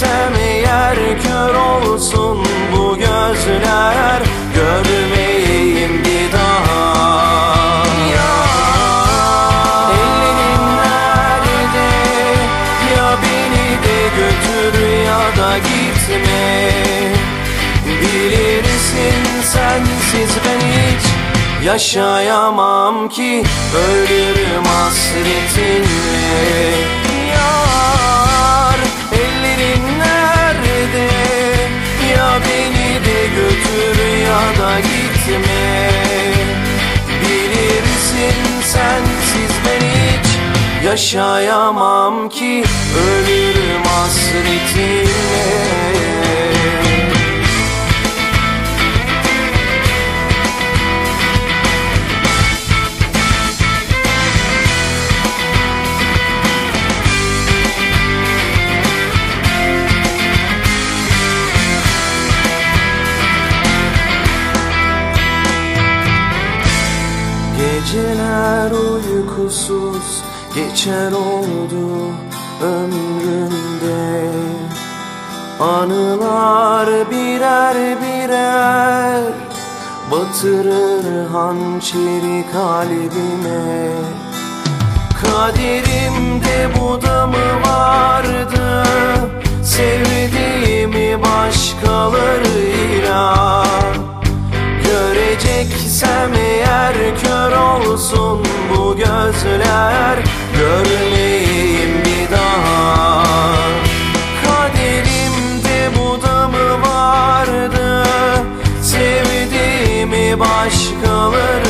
Göreceksem eğer kör olsun bu gözler Görmeyeyim bir daha. Ya ellerin nerede? Ya beni de götür ya da gitme. Bilirsin sensiz ben hiç Yaşayamam ki. Ölürüm hasretinle götür ya da gitme. Bilirsin sensiz ben hiç Yaşayamam ki ölürüm hasretinle Geceler uykusuz geçer oldu ömrümde. Anılar birer birer batırır hançeri kalbime. Kaderimde bu da mı vardı gözler Görmeyeyim bir daha. Kaderimde bu da mı vardı Sevdiğimi başkalarıyla